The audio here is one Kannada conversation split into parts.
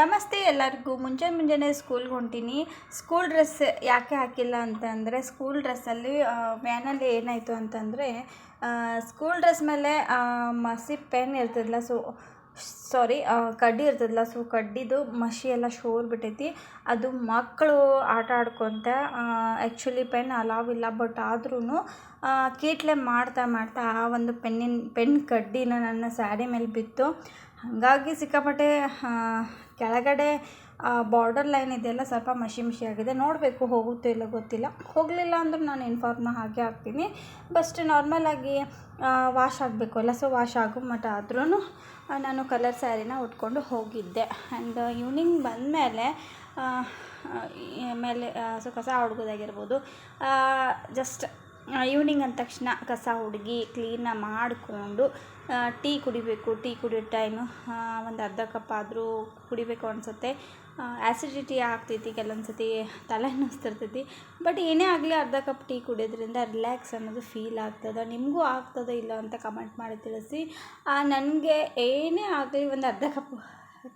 ನಮಸ್ತೆ ಎಲ್ಲರಿಗೂ. ಮುಂಜಾನೆ ಮುಂಜಾನೆ ಸ್ಕೂಲ್ಗೆ ಹೊಂಟೀನಿ. ಸ್ಕೂಲ್ ಡ್ರೆಸ್ ಯಾಕೆ ಹಾಕಿಲ್ಲ ಅಂತಂದರೆ ಸ್ಕೂಲ್ ಡ್ರೆಸ್ಸಲ್ಲಿ ವ್ಯಾನಲ್ಲಿ ಏನಾಯಿತು ಅಂತಂದರೆ ಸ್ಕೂಲ್ ಡ್ರೆಸ್ ಮೇಲೆ ಮಸಿ ಪೆನ್ ಇರ್ತದಲ್ಲ ಸೊ ಸಾರಿ ಕಡ್ಡಿ ಇರ್ತದಲ್ಲ ಸೊ ಕಡ್ಡಿದು ಮಸಿ ಎಲ್ಲ ಶೋರ್ ಬಿಟ್ಟೈತಿ. ಅದು ಮಕ್ಕಳು ಆಟ ಆಡ್ಕೊತ ಆ್ಯಕ್ಚುಲಿ ಪೆನ್ ಅಲಾವ್ ಇಲ್ಲ ಬಟ್ ಆದ್ರೂ ಕೀಟ್ಲೆ ಮಾಡ್ತಾ ಮಾಡ್ತಾ ಆ ಒಂದು ಪೆನ್ನಿನ, ಪೆನ್ ಕಡ್ಡಿನ ನನ್ನ ಸ್ಯಾರಿ ಮೇಲೆ ಬಿತ್ತು. ಹಾಗಾಗಿ ಸಿಕ್ಕಾಪಟ್ಟೆ ಕೆಳಗಡೆ ಬಾರ್ಡರ್ ಲೈನ್ ಇದೆಯಲ್ಲ ಸ್ವಲ್ಪ ಮಸಿ ಮಸಿ ಆಗಿದೆ. ನೋಡಬೇಕು ಹೋಗುತ್ತೋ ಇಲ್ಲ ಗೊತ್ತಿಲ್ಲ. ಹೋಗಲಿಲ್ಲ ಅಂದ್ರೆ ನಾನು ಇನ್ಫಾರ್ಮ್ ಹಾಗೆ ಹಾಕ್ತೀನಿ. ಬಸ್ಟ್ ನಾರ್ಮಲಾಗಿ ವಾಶ್ ಆಗಬೇಕು. ಅಲ್ಲ ಸೊ ವಾಶ್ ಆಗೋ ಮಟ್ಟ ಆದ್ರೂ ನಾನು ಕಲರ್ ಸ್ಯಾರಿನ ಉಟ್ಕೊಂಡು ಹೋಗಿದ್ದೆ. ಆ್ಯಂಡ್ ಈವ್ನಿಂಗ್ ಬಂದಮೇಲೆ ಮೇಲೆ ಸೊ ಕಸ ಹುಡುಗೋದಾಗಿರ್ಬೋದು. ಜಸ್ಟ್ ಈವ್ನಿಂಗ್ ಅಂದ ತಕ್ಷಣ ಕಸ ಹುಡುಗಿ ಕ್ಲೀನಾಗಿ ಮಾಡಿಕೊಂಡು ಟೀ ಕುಡಿಬೇಕು. ಟೀ ಕುಡಿಯೋ ಟೈಮು ಒಂದು ಅರ್ಧ ಕಪ್ ಆದರೂ ಕುಡಿಬೇಕು ಅನಿಸುತ್ತೆ. ಆ್ಯಸಿಡಿಟಿ ಆಗ್ತೈತಿ ಕೆಲವೊಂದು ಸತಿ ತಲೆ ನುಸ್ತಿರ್ತೈತಿ. ಬಟ್ ಏನೇ ಆಗಲಿ ಅರ್ಧ ಕಪ್ ಟೀ ಕುಡಿಯೋದ್ರಿಂದ ರಿಲ್ಯಾಕ್ಸ್ ಅನ್ನೋದು ಫೀಲ್ ಆಗ್ತದೆ. ನಿಮಗೂ ಆಗ್ತದೆ ಇಲ್ಲ ಅಂತ ಕಮೆಂಟ್ ಮಾಡಿ ತಿಳಿಸಿ. ನನಗೆ ಏನೇ ಆಗಲಿ ಒಂದು ಅರ್ಧ ಕಪ್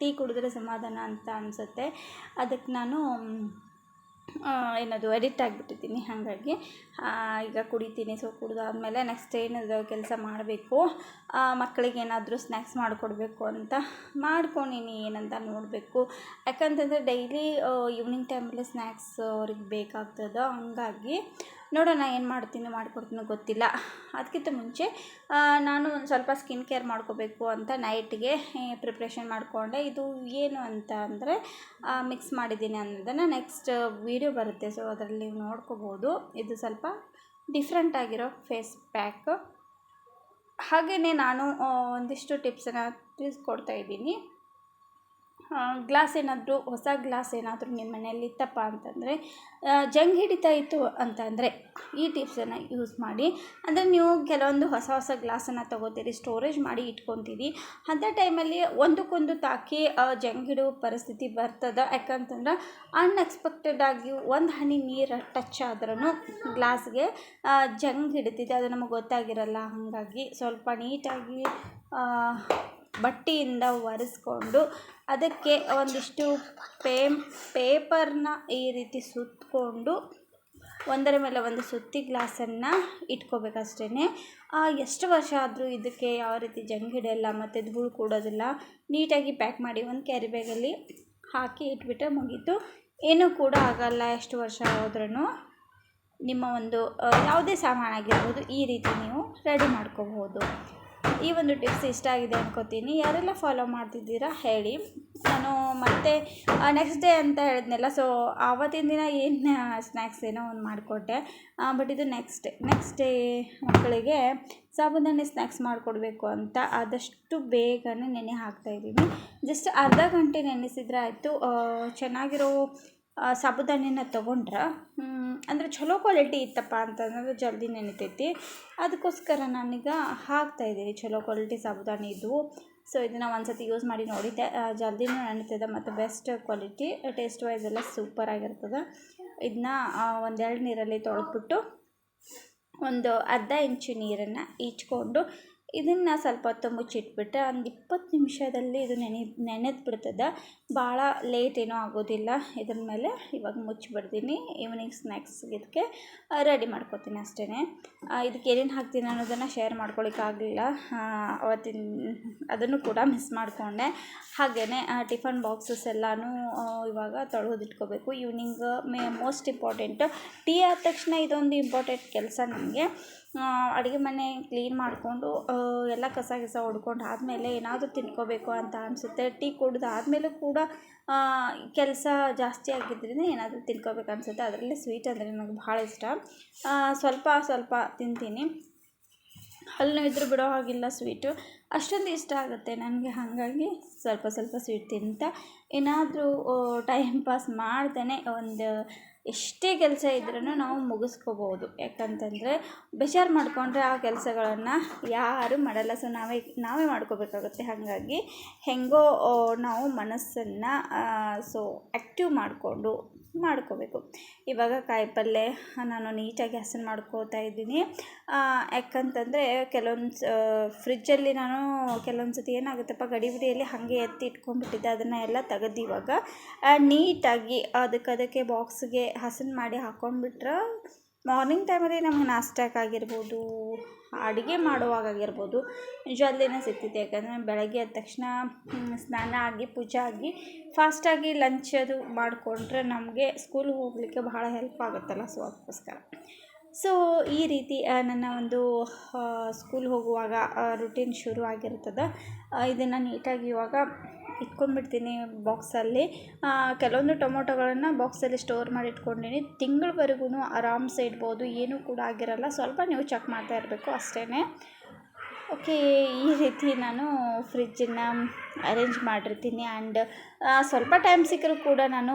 ಟೀ ಕುಡಿದ್ರೆ ಸಮಾಧಾನ ಅಂತ ಅನಿಸುತ್ತೆ. ಅದಕ್ಕೆ ನಾನು ಏನದು ಎಡಿಟ್ ಆಗಿಬಿಟ್ಟಿದ್ದೀನಿ, ಹಾಗಾಗಿ. ಈಗ ಕುಡಿತೀನಿ ಸೊ ಕುಡಿದಾದ್ಮೇಲೆ ನೆಕ್ಸ್ಟ್ ಏನದು ಕೆಲಸ ಮಾಡಬೇಕು. ಮಕ್ಕಳಿಗೆ ಏನಾದರೂ ಸ್ನ್ಯಾಕ್ಸ್ ಮಾಡಿಕೊಡ್ಬೇಕು ಅಂತ ಮಾಡ್ಕೊಂಡಿನಿ ಏನಂತ ನೋಡಬೇಕು. ಯಾಕಂತಂದರೆ ಡೈಲಿ ಈವ್ನಿಂಗ್ ಟೈಮಲ್ಲಿ ಸ್ನ್ಯಾಕ್ಸ್ ಅವ್ರಿಗೆ ಬೇಕಾಗ್ತದೆ, ಹಂಗಾಗಿ ನೋಡೋಣ ಏನು ಮಾಡ್ತೀನಿ, ಮಾಡಿಕೊಡ್ತೀನೋ ಗೊತ್ತಿಲ್ಲ. ಅದಕ್ಕಿಂತ ಮುಂಚೆ ನಾನು ಒಂದು ಸ್ವಲ್ಪ ಸ್ಕಿನ್ ಕೇರ್ ಮಾಡ್ಕೋಬೇಕು ಅಂತ ನೈಟ್ಗೆ ಪ್ರಿಪ್ರೇಷನ್ ಮಾಡಿಕೊಂಡೆ. ಇದು ಏನು ಅಂತ ಅಂದರೆ ಮಿಕ್ಸ್ ಮಾಡಿದ್ದೀನಿ ಅನ್ನೋದನ್ನು ನೆಕ್ಸ್ಟ್ ವೀಡಿಯೋ ಬರುತ್ತೆ. ಸೊ ಅದರಲ್ಲಿ ನೋಡ್ಕೋಬೋದು. ಇದು ಸ್ವಲ್ಪ ಡಿಫ್ರೆಂಟ್ ಆಗಿರೋ ಫೇಸ್ ಪ್ಯಾಕ್. ಹಾಗೆಯೇ ನಾನು ಒಂದಿಷ್ಟು ಟಿಪ್ಸನ್ನು ತಿಳಿಸ್ಕೊಡ್ತಾ ಇದ್ದೀನಿ. ಗ್ಲಾಸ್ ಏನಾದರೂ, ಹೊಸ ಗ್ಲಾಸ್ ಏನಾದರೂ ನಿಮ್ಮ ಮನೆಯಲ್ಲಿ ಇತ್ತಪ್ಪ ಅಂತಂದರೆ ಜಂಗ್ ಹಿಡಿತಾ ಇತ್ತು ಅಂತಂದರೆ ಈ ಟಿಪ್ಸನ್ನು ಯೂಸ್ ಮಾಡಿ. ಅಂದರೆ ನೀವು ಕೆಲವೊಂದು ಹೊಸ ಹೊಸ ಗ್ಲಾಸನ್ನು ತೊಗೋತೀರಿ ಸ್ಟೋರೇಜ್ ಮಾಡಿ ಇಟ್ಕೊತೀರಿ. ಅಂಥ ಟೈಮಲ್ಲಿ ಒಂದಕ್ಕೊಂದು ತಾಕಿ ಜಂಗ್ ಹಿಡುವ ಪರಿಸ್ಥಿತಿ ಬರ್ತದೆ. ಯಾಕಂತಂದ್ರೆ ಅನ್ಎಕ್ಸ್ಪೆಕ್ಟೆಡ್ ಆಗಿ ಒಂದು ಹನಿ ನೀರು ಟಚ್ ಆದ್ರೂ ಗ್ಲಾಸ್ಗೆ ಜಂಗ್ ಹಿಡಿತಿದೆ. ಅದು ನಮಗೆ ಗೊತ್ತಾಗಿರಲ್ಲ. ಹಾಗಾಗಿ ಸ್ವಲ್ಪ ನೀಟಾಗಿ ಬಟ್ಟೆಯಿಂದ ಒರೆಸ್ಕೊಂಡು ಅದಕ್ಕೆ ಒಂದಿಷ್ಟು ಪೇಪರ್ನ ಈ ರೀತಿ ಸುತ್ತಕೊಂಡು ಒಂದರ ಮೇಲೆ ಒಂದು ಸುತ್ತಿ ಗ್ಲಾಸನ್ನು ಇಟ್ಕೋಬೇಕಷ್ಟೇ ಎಷ್ಟು ವರ್ಷ ಆದರೂ ಇದಕ್ಕೆ ಯಾವ ರೀತಿ ಜಂಗ್ ಹಿಡಿಯಲ್ಲ ಮತ್ತು ಧೂಳು ಕೂಡೋದಿಲ್ಲ, ನೀಟಾಗಿ ಪ್ಯಾಕ್ ಮಾಡಿ ಒಂದು ಕ್ಯಾರಿ ಬ್ಯಾಗಲ್ಲಿ ಹಾಕಿ ಇಟ್ಬಿಟ್ರೆ ಮುಗೀತು. ಏನೂ ಕೂಡ ಆಗಲ್ಲ ಎಷ್ಟು ವರ್ಷ ಹೋದ್ರೂ ನಿಮ್ಮ ಒಂದು ಯಾವುದೇ ಸಾಮಾನಾಗಿರ್ಬೋದು ಈ ರೀತಿ ನೀವು ರೆಡಿ ಮಾಡ್ಕೋಬೋದು ಈ ಒಂದು ಟಿಪ್ಸ್ ಇಷ್ಟ ಆಗಿದೆ ಅನ್ಕೋತೀನಿ. ಯಾರೆಲ್ಲ ಫಾಲೋ ಮಾಡ್ತಿದ್ದೀರಾ ಹೇಳಿ. ನಾನು ಮತ್ತೆ ನೆಕ್ಸ್ಟ್ ಡೇ ಅಂತ ಹೇಳಿದ್ನಲ್ಲ ಸೊ ಆವತ್ತಿನ ದಿನ ಏನು ಸ್ನ್ಯಾಕ್ಸ್ ಏನೋ ಒಂದು ಮಾಡಿಕೊಟ್ಟೆ. ಬಟ್ ಇದು ನೆಕ್ಸ್ಟ್ ಡೇ ನೆಕ್ಸ್ಟ್ ಡೇ ಮಕ್ಕಳಿಗೆ ಸಾಬೂದಾನಿ ಸ್ನ್ಯಾಕ್ಸ್ ಮಾಡಿಕೊಡ್ಬೇಕು ಅಂತ ಆದಷ್ಟು ಬೇಗನೆ ನೆನೆ ಹಾಕ್ತಾಯಿದ್ದೀನಿ ಜಸ್ಟ್ ಅರ್ಧ ಗಂಟೆ ನೆನೆಸಿದ್ರೆ ಆಯಿತು. ಚೆನ್ನಾಗಿರೋ ಸಾಬುದಾನಿನ ತೊಗೊಂಡ್ರೆ ಅಂದರೆ ಚಲೋ ಕ್ವಾಲಿಟಿ ಇತ್ತಪ್ಪ ಅಂತಂದ್ರೆ ಜಲ್ದಿ ನೆನಿತೈತಿ. ಅದಕ್ಕೋಸ್ಕರ ನಾನೀಗ ಹಾಕ್ತಾಯಿದ್ದೀನಿ ಚಲೋ ಕ್ವಾಲಿಟಿ ಸಾಬುದಾನಿ ಇದ್ವು ಸೊ ಇದನ್ನು ಒಂದು ಸತಿ ಯೂಸ್ ಮಾಡಿ ನೋಡಿದ್ದೆ ಜಲ್ದಿನೂ ನೆನಿತದೆ ಮತ್ತು ಬೆಸ್ಟ್ ಕ್ವಾಲಿಟಿ ಟೇಸ್ಟ್ ವೈಸ್ ಎಲ್ಲ ಸೂಪರಾಗಿರ್ತದೆ ಇದನ್ನ ಒಂದೆರಡು ನೀರಲ್ಲಿ ತೊಳೆದ್ಬಿಟ್ಟು ಒಂದು ಅರ್ಧ ಇಂಚು ನೀರನ್ನು ಈಚ್ಕೊಂಡು ಇದನ್ನು ಸ್ವಲ್ಪ ಹೊತ್ತು ಮುಚ್ಚಿಟ್ಬಿಟ್ರೆ ಒಂದು ಇಪ್ಪತ್ತು ನಿಮಿಷದಲ್ಲಿ ಇದು ನೆನೆ, ನೆನೆದು ಬಿಡ್ತದೆ. ಭಾಳ ಲೇಟ್ ಏನೂ ಆಗೋದಿಲ್ಲ. ಇದ್ರ ಮೇಲೆ ಇವಾಗ ಮುಚ್ಚಿಬಿಡ್ತೀನಿ. ಈವ್ನಿಂಗ್ ಸ್ನ್ಯಾಕ್ಸ್ ಇದಕ್ಕೆ ರೆಡಿ ಮಾಡ್ಕೊತೀನಿ ಅಷ್ಟೇ ಇದಕ್ಕೆ ಏನೇನು ಹಾಕ್ತೀನಿ ಅನ್ನೋದನ್ನು ಶೇರ್ ಮಾಡ್ಕೊಳಿಕ್ಕಾಗಲಿಲ್ಲ ಅವತ್ತಿನ, ಅದನ್ನು ಕೂಡ ಮಿಸ್ ಮಾಡಿಕೊಂಡೆ. ಹಾಗೆಯೇ ಟಿಫನ್ ಬಾಕ್ಸಸ್ ಎಲ್ಲನೂ ಇವಾಗ ತೊಳೆದಿಟ್ಕೋಬೇಕು evening my most important tea ಆದ ತಕ್ಷಣ ಇದೊಂದು ಇಂಪಾರ್ಟೆಂಟ್ ಕೆಲಸ ನನಗೆ ಅಡುಗೆ ಮನೆ ಕ್ಲೀನ್ ಮಾಡಿಕೊಂಡು ಎಲ್ಲ ಕಸ ಗಿಸ ಹೊಡ್ಕೊಂಡು ಆದಮೇಲೆ ಏನಾದರೂ ತಿನ್ಕೋಬೇಕು ಅಂತ ಅನಿಸುತ್ತೆ. ಟೀ ಕುಡ್ದು ಆದಮೇಲೂ ಕೂಡ ಕೆಲಸ ಜಾಸ್ತಿ ಆಗಿದ್ದರಿಂದ ಏನಾದರೂ ತಿನ್ಕೋಬೇಕು ಅನಿಸುತ್ತೆ. ಅದರಲ್ಲಿ ಸ್ವೀಟ್ ಅಂದರೆ ನನಗೆ ಭಾಳ ಇಷ್ಟ. ಸ್ವಲ್ಪ ಸ್ವಲ್ಪ ತಿಂತೀನಿ. ಹಲ್ಲು ನೋವಿದ್ರೂ ಬಿಡೋ ಹಾಗಿಲ್ಲ ಸ್ವೀಟು ಅಷ್ಟೊಂದು ಇಷ್ಟ ಆಗುತ್ತೆ ನನಗೆ, ಹಾಗಾಗಿ ಸ್ವಲ್ಪ ಸ್ವಲ್ಪ ಸ್ವೀಟ್ ತಿಂತ. ಏನಾದರೂ ಟೈಮ್ ಪಾಸ್ ಮಾಡ್ತೇನೆ. ಒಂದು ಎಷ್ಟೇ ಕೆಲಸ ಇದ್ರೂ ನಾವು ಮುಗಿಸ್ಕೋಬೋದು. ಯಾಕಂತಂದರೆ ಬೇಜಾರು ಮಾಡಿಕೊಂಡ್ರೆ ಆ ಕೆಲಸಗಳನ್ನು ಯಾರೂ ಮಾಡಲ್ಲ. ಸೊ ನಾವೇ ನಾವೇ ಮಾಡ್ಕೋಬೇಕಾಗುತ್ತೆ. ಹಾಗಾಗಿ ಹೇಗೋ, ನಾವು ಮನಸ್ಸನ್ನು ಸೊ ಆ್ಯಕ್ಟಿವ್ ಮಾಡಿಕೊಂಡು ಮಾಡ್ಕೋಬೇಕು. ಇವಾಗ ಕಾಯಿಪಲ್ಯ ನಾನು ನೀಟಾಗಿ ಹಸನ್ ಮಾಡ್ಕೋತಾ ಇದ್ದೀನಿ. ಯಾಕಂತಂದರೆ ಕೆಲವೊಂದು ಫ್ರಿಜ್ಜಲ್ಲಿ ನಾನು ಕೆಲವೊಂದು ಸತಿ ಏನಾಗುತ್ತಪ್ಪ ಗಡಿಬಿಡಿಯಲ್ಲಿ ಹಾಗೆ ಎತ್ತಿ ಇಟ್ಕೊಂಡ್ಬಿಟ್ಟಿದ್ದೆ. ಅದನ್ನು ಎಲ್ಲ ತೆಗೆದು ಇವಾಗ ನೀಟಾಗಿ ಅದಕ್ಕೆ ಅದಕ್ಕೆ ಬಾಕ್ಸ್ಗೆ ಹಸನ್ ಮಾಡಿ ಹಾಕ್ಕೊಂಡ್ಬಿಟ್ರೆ ಮಾರ್ನಿಂಗ್ ಟೈಮಲ್ಲಿ ನಮ್ಗೆ ನಾಷ್ಟಕ್ಕಾಗಿರ್ಬೋದು ಅಡುಗೆ ಮಾಡುವಾಗಾಗಿರ್ಬೋದು. ಜಲ್ದಿನೇ ಸಿಗ್ತಿತ್ತು. ಯಾಕಂದರೆ ಬೆಳಗ್ಗೆ ಎದ್ದ ತಕ್ಷಣ ಸ್ನಾನ ಆಗಿ, ಪೂಜೆ ಆಗಿ ಫಾಸ್ಟಾಗಿ ಲಂಚ್ ಅದು ಮಾಡಿಕೊಂಡ್ರೆ ನಮಗೆ ಸ್ಕೂಲ್ಗೆ ಹೋಗಲಿಕ್ಕೆ ಬಹಳ ಹೆಲ್ಪ್ ಆಗುತ್ತಲ್ಲ ಸೊ ಅದಕ್ಕೋಸ್ಕರ. ಸೊ ಈ ರೀತಿ ನನ್ನ ಒಂದು ಸ್ಕೂಲ್ ಹೋಗುವಾಗ ರುಟೀನ್ ಶುರು ಆಗಿರ್ತದೆ ಇದನ್ನು ನೀಟಾಗಿ ಇವಾಗ ಇಟ್ಕೊಂಡ್ಬಿಡ್ತೀನಿ ಬಾಕ್ಸಲ್ಲಿ. ಕೆಲವೊಂದು ಟೊಮೊಟೊಗಳನ್ನು ಬಾಕ್ಸಲ್ಲಿ ಸ್ಟೋರ್ ಮಾಡಿ ಇಟ್ಕೊಂಡಿನಿ ತಿಂಗಳವರೆಗೂ ಆರಾಮ್ಸೆ ಇಡ್ಬೋದು, ಏನೂ ಕೂಡ ಆಗಿರಲ್ಲ. ಸ್ವಲ್ಪ ನೀವು ಚೆಕ್ ಮಾಡ್ತಾ ಇರಬೇಕು ಅಷ್ಟೇ ಓಕೆ, ಈ ರೀತಿ ನಾನು ಫ್ರಿಜ್ಜನ್ನು ಅರೇಂಜ್ ಮಾಡಿರ್ತೀನಿ. ಆ್ಯಂಡ್ ಸ್ವಲ್ಪ ಟೈಮ್ ಸಿಕ್ಕರೂ ಕೂಡ ನಾನು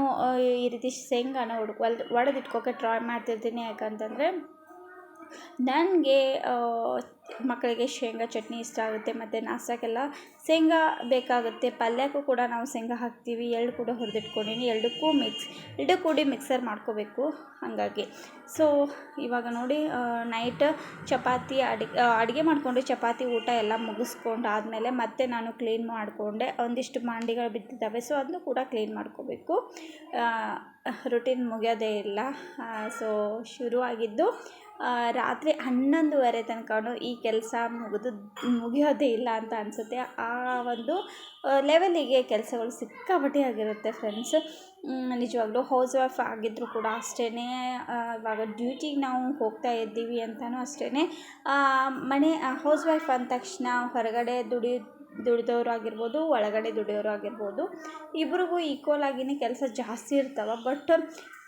ಈ ರೀತಿ ಶೇಂಗಾನ ಹುಡುಕ್ ಒಡೆದಿಟ್ಕೋಕೆ ಟ್ರೈ ಮಾಡ್ತಿರ್ತೀನಿ. ಯಾಕಂತಂದರೆ ನನಗೆ ಮಕ್ಕಳಿಗೆ ಶೇಂಗಾ ಚಟ್ನಿ ಇಷ್ಟ ಆಗುತ್ತೆ, ಮತ್ತು ನಾಷ್ಟಕ್ಕೆಲ್ಲ ಶೇಂಗಾ ಬೇಕಾಗುತ್ತೆ. ಪಲ್ಯಕ್ಕೂ ಕೂಡ ನಾವು ಶೇಂಗಾ ಹಾಕ್ತೀವಿ. ಎರಡು ಕೂಡ ಹುರಿದಿಟ್ಕೊಂಡಿನಿ. ಎರಡಕ್ಕೂ ಮಿಕ್ಸ್ ಎರಡು ಕೂಡಿ ಮಿಕ್ಸರ್ ಮಾಡ್ಕೋಬೇಕು ಹಾಗಾಗಿ. ಸೊ ಇವಾಗ ನೋಡಿ ನೈಟ್ ಚಪಾತಿ ಅಡಿ ಅಡುಗೆ ಮಾಡಿಕೊಂಡು ಚಪಾತಿ ಊಟ ಎಲ್ಲ ಮುಗಿಸ್ಕೊಂಡು ಆದಮೇಲೆ ಮತ್ತೆ ನಾನು ಕ್ಲೀನ್ ಮಾಡಿಕೊಂಡೆ. ಒಂದಿಷ್ಟು ಮಾಂಡಿಗಳು ಬಿದ್ದಿದ್ದಾವೆ. ಸೊ ಅದನ್ನು ಕೂಡ ಕ್ಲೀನ್ ಮಾಡ್ಕೋಬೇಕು. ರುಟೀನ್ ಮುಗಿಯೋದೇ ಇಲ್ಲ. ಸೊ ಶುರುವಾಗಿದ್ದು ರಾತ್ರಿ ಹನ್ನೊಂದುವರೆ ತನಕ. ಈ ಕೆಲಸ ಮುಗಿದು, ಮುಗಿಯೋದೇ ಇಲ್ಲ ಅಂತ ಅನಿಸುತ್ತೆ. ಆ ಒಂದು ಲೆವೆಲಿಗೆ ಕೆಲಸಗಳು ಸಿಕ್ಕಾಪಟ್ಟೆ ಆಗಿರುತ್ತೆ ಫ್ರೆಂಡ್ಸ್ ನಿಜವಾಗ್ಲೂ ಹೌಸ್ ವೈಫ್ ಆಗಿದ್ದರೂ ಕೂಡ ಅಷ್ಟೇ ಇವಾಗ ಡ್ಯೂಟಿಗೆ ನಾವು ಹೋಗ್ತಾ ಇದ್ದೀವಿ ಅಂತಲೂ ಅಷ್ಟೇ ಮನೆ ಹೌಸ್ ವೈಫ್ ಅಂದ ತಕ್ಷಣ ಹೊರಗಡೆ ದುಡಿ ದುಡಿದವ್ರು ಆಗಿರ್ಬೋದು ಒಳಗಡೆ ದುಡಿಯೋರು ಆಗಿರ್ಬೋದು ಇಬ್ರಿಗೂ ಈಕ್ವಲ್ ಆಗಿಯೇ ಕೆಲಸ ಜಾಸ್ತಿ ಇರ್ತವೆ. ಬಟ್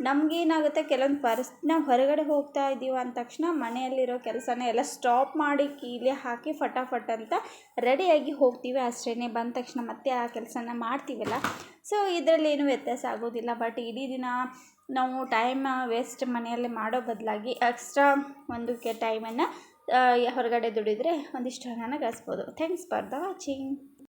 ನಮಗೇನಾಗುತ್ತೆ ಕೆಲವೊಂದು ಪರಿಸ್ ನಾವು ಹೊರಗಡೆ ಹೋಗ್ತಾ ಇದ್ದೀವಿ ಅಂದ ತಕ್ಷಣ ಮನೆಯಲ್ಲಿರೋ ಕೆಲಸನ ಎಲ್ಲ ಸ್ಟಾಪ್ ಮಾಡಿ ಕೀಲಿ ಹಾಕಿ ಫಟಾಫಟ್ ಅಂತ ರೆಡಿಯಾಗಿ ಹೋಗ್ತೀವಿ ಅಷ್ಟೇ ಬಂದ ತಕ್ಷಣ ಮತ್ತೆ ಆ ಕೆಲಸನ ಮಾಡ್ತೀವಲ್ಲ. ಸೊ ಇದರಲ್ಲಿ ಏನು ವ್ಯತ್ಯಾಸ ಆಗೋದಿಲ್ಲ. ಬಟ್ ಇಡೀ ದಿನ ನಾವು ಟೈಮ್ ವೇಸ್ಟ್ ಮನೆಯಲ್ಲಿ ಮಾಡೋ ಬದಲಾಗಿ ಎಕ್ಸ್ಟ್ರಾ ಒಂದಕ್ಕೆ ಟೈಮನ್ನು ಹೊರಗಡೆ ದುಡಿದರೆ ಒಂದಿಷ್ಟು ಹಣನ ಗಳಿಸ್ಬೋದು. Thanks for the watching